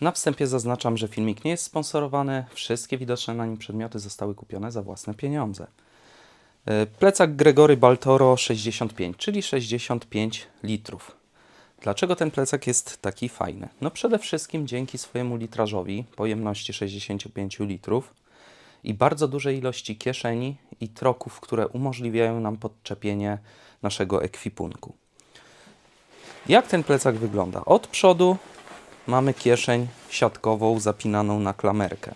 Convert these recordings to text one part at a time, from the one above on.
Na wstępie zaznaczam, że filmik nie jest sponsorowany. Wszystkie widoczne na nim przedmioty zostały kupione za własne pieniądze. E, Plecak Gregory Baltoro 65, czyli 65 litrów. Dlaczego ten plecak jest taki fajny? No przede wszystkim dzięki swojemu litrażowi, pojemności 65 litrów i bardzo dużej ilości kieszeni i troków, które umożliwiają nam podczepienie naszego ekwipunku. Jak ten plecak wygląda? Od przodu mamy kieszeń siatkową zapinaną na klamerkę.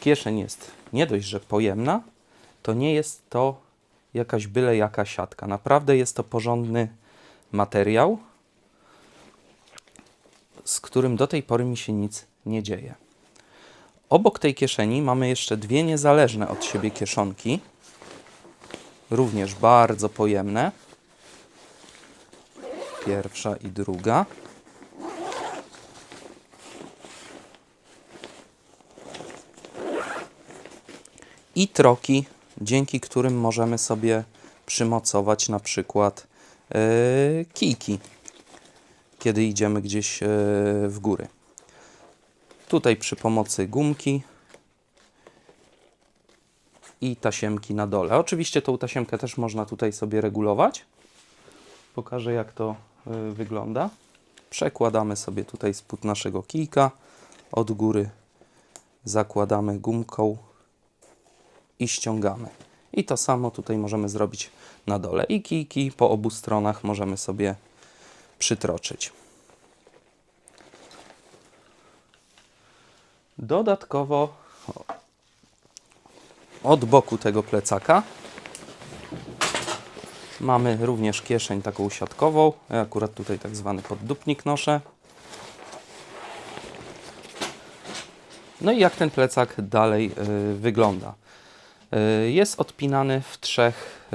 Kieszeń jest nie dość, że pojemna, to nie jest to jakaś byle jaka siatka. Naprawdę jest to porządny materiał, z którym do tej pory mi się nic nie dzieje. Obok tej kieszeni mamy jeszcze dwie niezależne od siebie kieszonki, również bardzo pojemne. Pierwsza i druga. I troki, dzięki którym możemy sobie przymocować na przykład yy, kijki, kiedy idziemy gdzieś yy, w góry. Tutaj przy pomocy gumki i tasiemki na dole. Oczywiście tą tasiemkę też można tutaj sobie regulować. Pokażę jak to y, wygląda. Przekładamy sobie tutaj spód naszego kijka. Od góry zakładamy gumką i ściągamy. I to samo tutaj możemy zrobić na dole. I kijki po obu stronach możemy sobie przytroczyć. Dodatkowo od boku tego plecaka mamy również kieszeń taką siatkową. Ja akurat tutaj tak zwany poddupnik noszę. No i jak ten plecak dalej y, wygląda? Y, jest odpinany w trzech, y,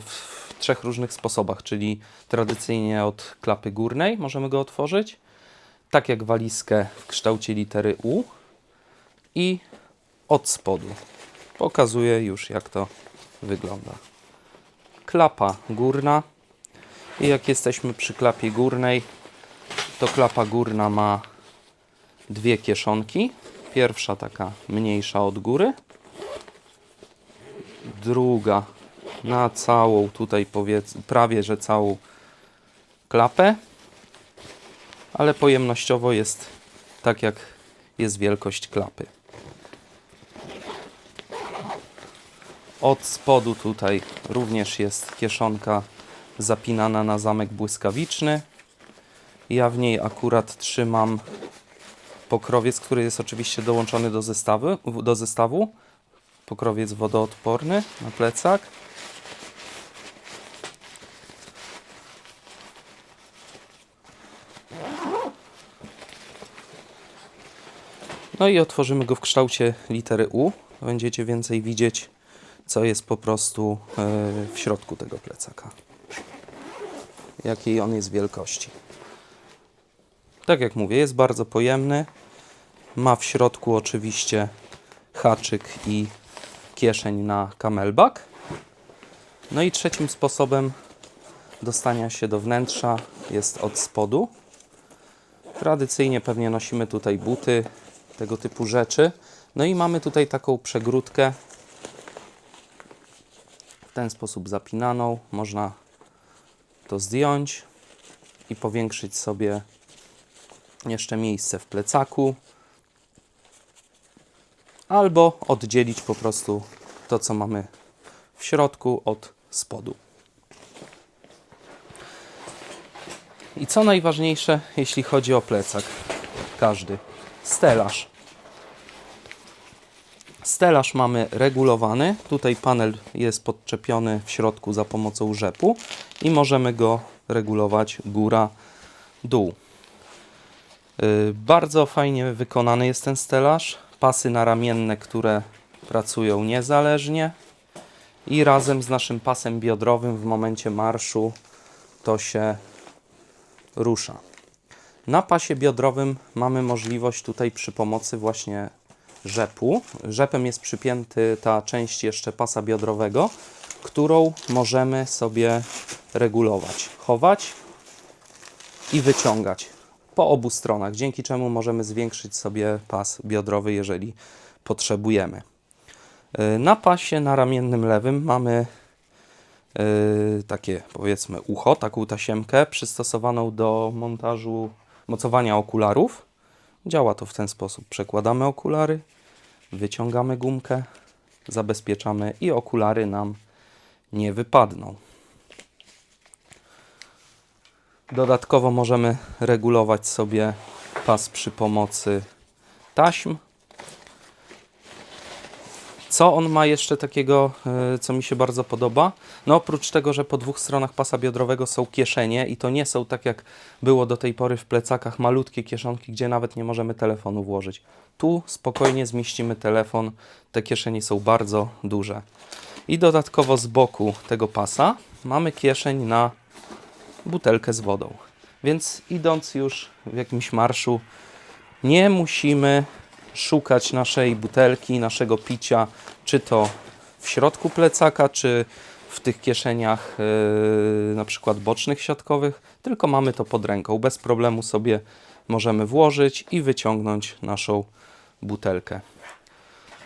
w trzech różnych sposobach, czyli tradycyjnie od klapy górnej możemy go otworzyć, tak jak walizkę w kształcie litery U i od spodu. Pokazuję już jak to wygląda. Klapa górna i jak jesteśmy przy klapie górnej, to klapa górna ma dwie kieszonki. Pierwsza taka mniejsza od góry, druga na całą tutaj powiedz, prawie że całą klapę, ale pojemnościowo jest tak jak jest wielkość klapy. Od spodu tutaj również jest kieszonka zapinana na zamek błyskawiczny. Ja w niej akurat trzymam pokrowiec, który jest oczywiście dołączony do zestawu, do zestawu. Pokrowiec wodoodporny na plecak. No i otworzymy go w kształcie litery U. Będziecie więcej widzieć, co jest po prostu e, w środku tego plecaka. Jakiej on jest wielkości. Tak jak mówię, jest bardzo pojemny. Ma w środku oczywiście haczyk i kieszeń na camelback. No i trzecim sposobem dostania się do wnętrza jest od spodu. Tradycyjnie pewnie nosimy tutaj buty, tego typu rzeczy. No i mamy tutaj taką przegródkę w ten sposób zapinaną. Można to zdjąć i powiększyć sobie jeszcze miejsce w plecaku. Albo oddzielić po prostu to, co mamy w środku od spodu. I co najważniejsze, jeśli chodzi o plecak, każdy stelaż. Stelaż mamy regulowany. Tutaj panel jest podczepiony w środku za pomocą rzepu i możemy go regulować góra, dół. Yy, Bardzo fajnie wykonany jest ten stelaż. Pasy naramienne, które pracują niezależnie i razem z naszym pasem biodrowym w momencie marszu to się rusza. Na pasie biodrowym mamy możliwość tutaj przy pomocy właśnie rzepu. Rzepem jest przypięty ta część jeszcze pasa biodrowego, którą możemy sobie regulować, chować i wyciągać. Po obu stronach, dzięki czemu możemy zwiększyć sobie pas biodrowy, jeżeli potrzebujemy. Y, Na pasie na ramiennym lewym mamy y, takie powiedzmy ucho, taką tasiemkę przystosowaną do montażu mocowania okularów. Działa to w ten sposób. Przekładamy okulary, wyciągamy gumkę, zabezpieczamy i okulary nam nie wypadną. Dodatkowo możemy regulować sobie pas przy pomocy taśm. Co on ma jeszcze takiego, e, co mi się bardzo podoba? No oprócz tego, że po dwóch stronach pasa biodrowego są kieszenie i to nie są tak jak było do tej pory w plecakach malutkie kieszonki, gdzie nawet nie możemy telefonu włożyć. Tu spokojnie zmieścimy telefon, te kieszenie są bardzo duże. I dodatkowo z boku tego pasa mamy kieszeń na butelkę z wodą. Więc idąc już w jakimś marszu, nie musimy szukać naszej butelki, naszego picia, czy to w środku plecaka, czy w tych kieszeniach yy, na przykład bocznych siatkowych, tylko mamy to pod ręką. Bez problemu sobie możemy włożyć i wyciągnąć naszą butelkę.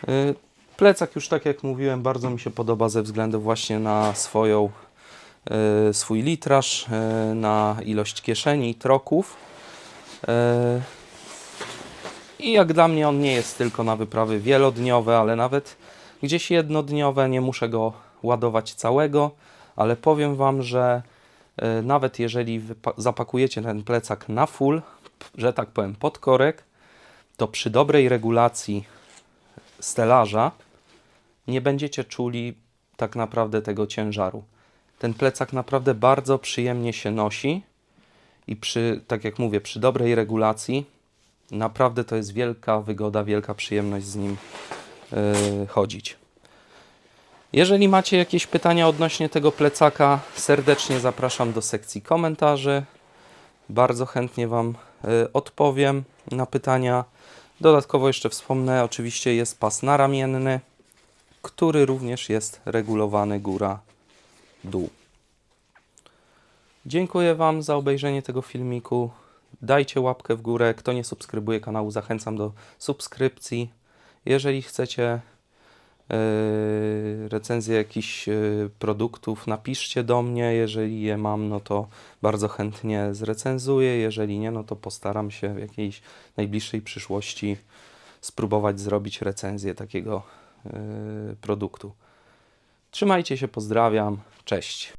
Yy, Plecak już tak jak mówiłem, bardzo mi się podoba ze względu właśnie na swoją swój litraż, e, na ilość kieszeni, troków. E, I jak dla mnie on nie jest tylko na wyprawy wielodniowe, ale nawet gdzieś jednodniowe. Nie muszę go ładować całego, ale powiem Wam, że e, nawet jeżeli zapakujecie ten plecak na full, że tak powiem pod korek, to przy dobrej regulacji stelaża nie będziecie czuli tak naprawdę tego ciężaru. Ten plecak naprawdę bardzo przyjemnie się nosi i przy, tak jak mówię, przy dobrej regulacji naprawdę to jest wielka wygoda, wielka przyjemność z nim yy, chodzić. Jeżeli macie jakieś pytania odnośnie tego plecaka, serdecznie zapraszam do sekcji komentarzy. Bardzo chętnie Wam y, odpowiem na pytania. Dodatkowo jeszcze wspomnę, oczywiście jest pas naramienny, który również jest regulowany góra-dół. Dziękuję Wam za obejrzenie tego filmiku. Dajcie łapkę w górę. Kto nie subskrybuje kanału, zachęcam do subskrypcji. Jeżeli chcecie yy, recenzję jakichś yy, produktów, napiszcie do mnie. Jeżeli je mam, no to bardzo chętnie zrecenzuję. Jeżeli nie, no to postaram się w jakiejś najbliższej przyszłości spróbować zrobić recenzję takiego yy, produktu. Trzymajcie się, pozdrawiam. Cześć.